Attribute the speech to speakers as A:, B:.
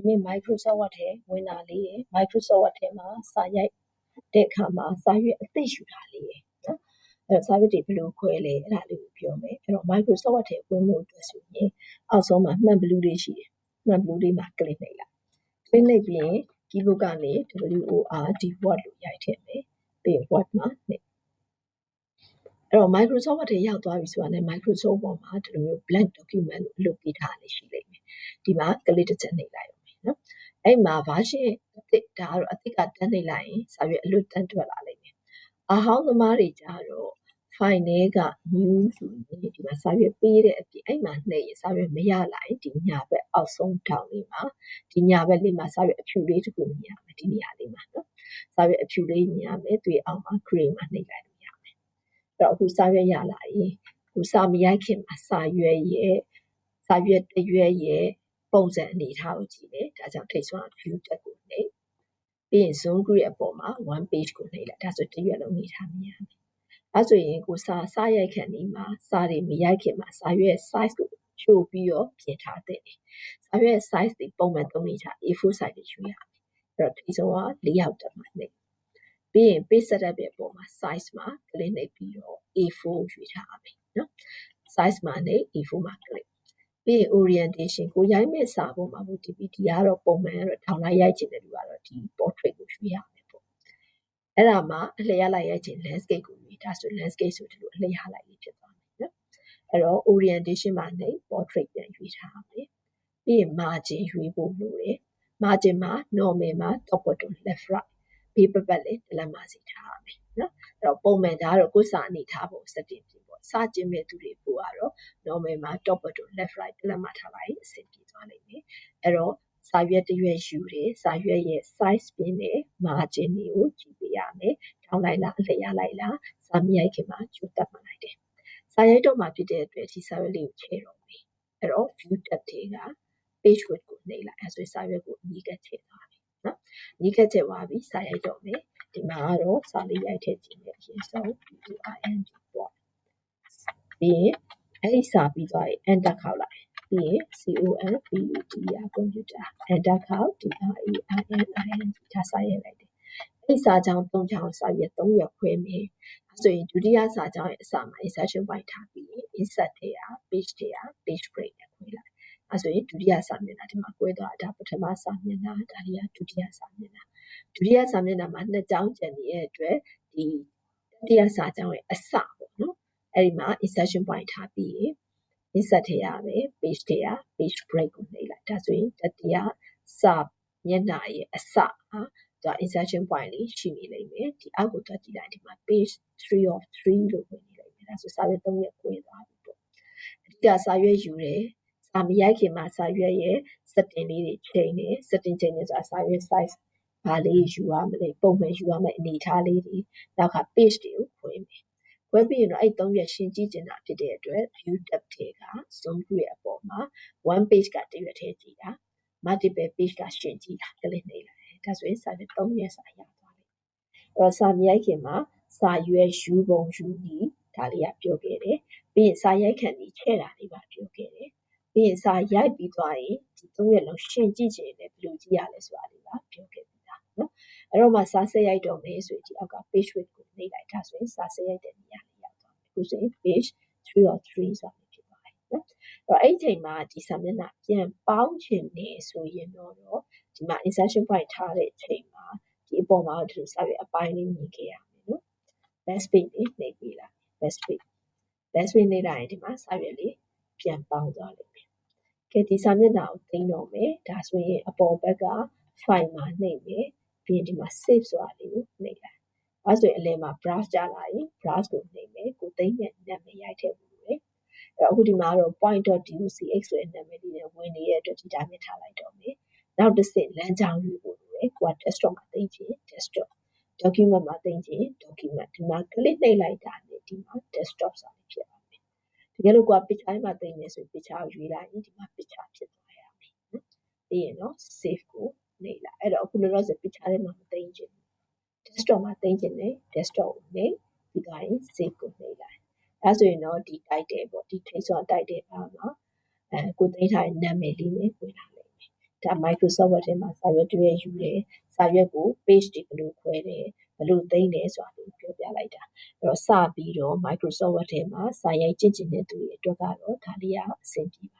A: ဒီနေ့ Microsoft Word ထဲဝင်တာလေးရယ် Microsoft Word ထဲမှာစာရိုက်တဲ့အခါမှာစာရွက်အသစ်ယူတာလေးရယ်နော်အဲ့တော့စာရွက်တွေဘယ်လိုခွဲလဲအဲ့ဒါလေးကိုပြောမယ်အဲ့တော့ Microsoft Word ထဲဝင်ဖို့အတွက်ဆိုရင်အောက်ဆုံးမှာမှန်ဘလူးလေးရှိတယ်မှန်ဘလူးလေးမှာ click နှိပ်လိုက် click နှိပ်ပြီးရင် keyboard ကနေ WORD word လို့ရိုက်ထည့်မယ်ပြီးရင် word မှာနှိပ်အဲ့တော့ Microsoft Word ထဲရောက်သွားပြီဆိုတာနဲ့ Microsoft Word မှာဒီလိုမျိုး blank document လို့အလုပ်ပေးထားတာလေးရှိလိမ့်မယ်ဒီမှာ click တစ်ချက်နှိပ်လိုက်အောင် နော်အဲ့မှာ version အသစ်ဒါကတော့အသစ်ကတန်းနှိပ်လိုက်ရင်စာရွက်အလွတ်တန်းထွက်လာလိမ့်မယ်အဟောင်းသမားတွေကြတော့ file ထဲက new ဆိုရင်ဒီမှာစာရွက်ပေးတဲ့အပြင်အဲ့မှာနှိပ်ရင်စာရွက်မရလာရင်ဒီညာဘက်အောက်ဆုံးထောင်လေးမှာဒီညာဘက်လေးမှာစာရွက်အဖြူလေးတစ်ခုမြင်ရမယ်ဒီနေရာလေးမှာနော်စာရွက်အဖြူလေးမြင်ရမယ်သူ့အောက်မှာ grey မှာနှိပ်လိုက်လို့ရမယ်အဲ့တော့အခုစာရွက်ရလာရင်ခုစာမရိုက်ခင်မှာစာရွက်ရဲ့စာရွက်တစ်ရွက်ရဲ့ပုံစံအနေထားကိုကြည့်တယ် ဒါကြောင့်ထိတ်ဆွမ်း view တက်ကိုနှိပ်ပြီးရင် zoom grid အပေါ်မှာ one page ကိုနှိပ်လိုက်ဒါဆိုတစ်ရွက်လုံးနေထားမြင်ရမယ်အဲဆိုရင်ကိုစာစရိုက်ခန့်ဒီမှာစာတွေမရိုက်ခင်မှာစာရွက် size ကိုချို့ပြီးတော့ပြင်ထားတဲ့စာရွက် size တွေပုံမှန်သုံးနေကြ A4 size တွေယူရမယ်အဲ့တော့ဒီဆုံးက၄ယောက်တက်မှာနေပြီးရင် page setup ရဲ့ပုံမှာ size မှာ click နှိပ်ပြီးတော့ A4 ရွေးထားရမယ်နော် size မှာနေ A4 မှာ click ပြီးရင် orientation ကိုရိုက်မဲ့စာပုံမှာဘူးဒီဒီကတော့ပုံမှန်ကတော့ထောင်လိုက်ရိုက်ချင်တဲ့လူကတော့ဒီ portrait ကိုရွေးရမယ်ပေါ့အဲ့ဒါမှအလျားလိုက်ရိုက်ချင် landscape ကိုဒါဆို landscape ဆိုဒီလိုအလျားလိုက်လေးဖြစ်သွားမယ်နော်အဲ့တော့ orientation မှာနေ portrait ပြန်ရွေးထားမယ်ပြီးရင် margin ရွေးဖို့လိုတယ် margin မှာ normal မှာ top bottom left right ဘေးပတ်ပတ်လေးတလက်မစီထားရမယ်နော်အဲ့တော့ပုံမှန်ဒါကတော့ကိုယ်စာအနေထားဖို့ setting ပြင်ပေါ့ စကျင်းမဲ့သူတွေပို့ရတော့ normal မှာ top bottom left right တလက်မထားလိုက်အဆင်ပြေသွားလိမ့်မယ်အဲ့တော့စာရွက်တစ်ရွက်ယူတယ်စာရွက်ရဲ့ size ပြင်တယ် margin တွေကိုကြည့်ပေးရမယ်ထောင်းလိုက်လားအလျားလိုက်လားစာမရိုက်ခင်မှာကျိုးတက်မှလိုက်တယ်။စာရိုက်တော့မှဖြစ်တဲ့အတွက်ဒီစာရွက်လေးကိုချဲ့တော့မယ်။အဲ့တော့ view tab တွေက page width ကိုနှိပ်လိုက်အဲဆိုစာရွက်ကိုအနီးကပ်ချဲ့သွားပြီနော်။အနီးကပ်ချဲ့သွားပြီစာရိုက်တော့မယ်။ဒီမှာကတော့စာလေးရိုက်ထည့်ခြင်းနဲ့အရင်ဆုံး PING ပေါ့။ပြီးရင်အဲ့ဒီစာပြီးသွားရင် enter ခေါက်လိုက်ပြီးရင် COMPUTER computer enter ခေါက် DRAIN ဒါစာရိုက်လိုက်တယ်။အဲ့ဒီစာကြောင်း၃ကြောင်းစာရွက်၃ရွက်ခွဲမယ်ဆိုရင်ဒုတိယစာကြောင်းရဲ့အစမှာ insertion point ထားပြီး insert ထဲက page ထဲက page break နဲ့ခွဲလိုက်အဲဆိုရင်ဒုတိယစာမျက်နှာဒီမှာကွဲသွားတာပထမစာမျက်နှာဒါတွေကဒုတိယစာမျက်နှာဒုတိယစာမျက်နှာမှာနှစ်ကြောင်းကျန်နေတဲ့အတွက်ဒီတတိယစာကြောင်းရဲ့အစပေါ့နော် အဲ့ဒီမှာ insertion point ထားပြီး insert ထဲရပဲ page ထဲရ page break ကိုနှိပ်လိုက်ဒါဆိုရင်တတိယစာမျက်နှာရဲ့အစဟာဒါ insertion point လေးရှိနေလိမ့်မယ်ဒီအောက်ကိုတွက်ကြည့်လိုက်ဒီမှာ page 3 of 3လို့ဝင်နေလိမ့်မယ်ဒါဆိုစာရွက်3ရက်ကိုသွားပြီပေါ့အဓိကစာရွက်ယူတယ်စာမရိုက်ခင်မှာစာရွက်ရဲ့ setting လေးတွေချိန်တယ် setting ချိန်နေဆိုတာစာရွက် size ဘာလေးယူရမလဲပုံမှန်ယူရမယ့်အနေအထားလေးတွေနောက်က page တွေကိုခွဲမယ် ခွဲပြီးရင်တော့အဲ့၃ရက်ရှင်းကြည့်ကျင်တာဖြစ်တဲ့အတွက် view tab တွေက zoom ရဲ့အပေါ်မှာ one page ကတရွက်ထဲကြည့်တာ multiple page ကရှင်းကြည့်တာကလေးနေလိုက်ဒါဆိုရင်စာရွက်3ရက်စာရသွားပြီအဲ့တော့စာမြိုက်ခင်မှာစာရွက်ယူပုံယူနည်းဒါလေးကပြောခဲ့တယ်ပြီးရင်စာရိုက်ခံပြီးချဲ့တာလေးပါပြောခဲ့တယ်ပြီးရင်စာရိုက်ပြီးသွားရင်ဒီ3ရက်လုံးရှင်းကြည့်ချင်တယ်ဘယ်လိုကြည့်ရလဲဆိုတာလေးပါပြောခဲ့ပြီလားနော်အဲ့တော့မှစာဆက်ရိုက်တော့မယ်ဆိုရင်ဒီအောက်က page width ကိုနှိပ်လိုက်တာဆိုရင်စာဆက်ရိုက်တဲ့ ဆိုရင် page 3 or 3ဆိုတာဖြစ်သွားပြီနော်အဲ့တော့အဲ့ဒီချိန်မှာဒီစာမျက်နှာပြန်ပေါင်းချင်နေဆိုရင်တော့ဒီမှာ insertion point ထားတဲ့အချိန်မှာဒီအပေါ်မှာဒီလိုစာရွက်အပိုင်းလေးမြင်ခဲ့ရမယ်နော် best page လေးနှိပ်ပေးလိုက် best page best page နှိပ်လိုက်ရင်ဒီမှာစာရွက်လေးပြန်ပေါင်းသွားလိမ့်မယ်ကဲဒီစာမျက်နှာကိုသိမ်းတော့မယ်ဒါဆိုရင်အပေါ်ဘက်က file မှာနှိပ်မယ်ပြီးရင်ဒီမှာ save ဆိုတာလေးကိုနှိပ်လိုက် အဲဆိုရင်အလယ်မှာ brush ကြလာရင် brush ကိုနှိပ်မယ်ကိုသိမ်းမဲ့နာမည်ရိုက်ထည့်ဖို့လေအဲ့တော့အခုဒီမှာကတော့ point.docx ဆိုတဲ့နာမည်လေးနဲ့ဝင်နေတဲ့အတွက်ဒီတိုင်းနဲ့ထားလိုက်တော့မယ်နောက်တစ်ဆင့်လမ်းကြောင်းယူဖို့လိုတယ်ကိုက desktop မှာသိချင် desktop document မှာသိချင် document ဒီမှာ click နှိပ်လိုက်တာနဲ့ဒီမှာ desktop ဆိုတာဖြစ်ပါမယ်တကယ်လို့ကိုက picture မှာသိနေဆို picture ကိုရွေးလိုက်ရင်ဒီမှာ picture ဖြစ်သွားရမယ်နော်ပြီးရင်တော့ save ကိုနှိပ်လိုက်အဲ့တော့အခုလောလောဆယ် picture ထဲမှာမသိချင်ဘူး desktop မှာသိချင်တယ် desktop ကိုနှိပ်ပြီးသွားရင် save ကိုနှိပ်လိုက်အဲဆိုရင်တော့ဒီ title ပေါ့ဒီ text ဆိုတာ title ပါမှာအဲကိုသိထားတဲ့နာမည်လေးနဲ့ဝင်လာဒါ Microsoft Word ထဲမှာစာရွက်တွေယူတယ်စာရွက်ကို page တွေဘယ်လိုခွဲတယ်ဘယ်လိုသိမ်းတယ်ဆိုတာကိုပြောပြလိုက်တာအဲ့တော့စပြီးတော့ Microsoft Word ထဲမှာစာရိုက်ကြည့်ချင်တဲ့သူတွေအတွက်ကတော့ဒါလေးကအဆင်ပြေပါလေ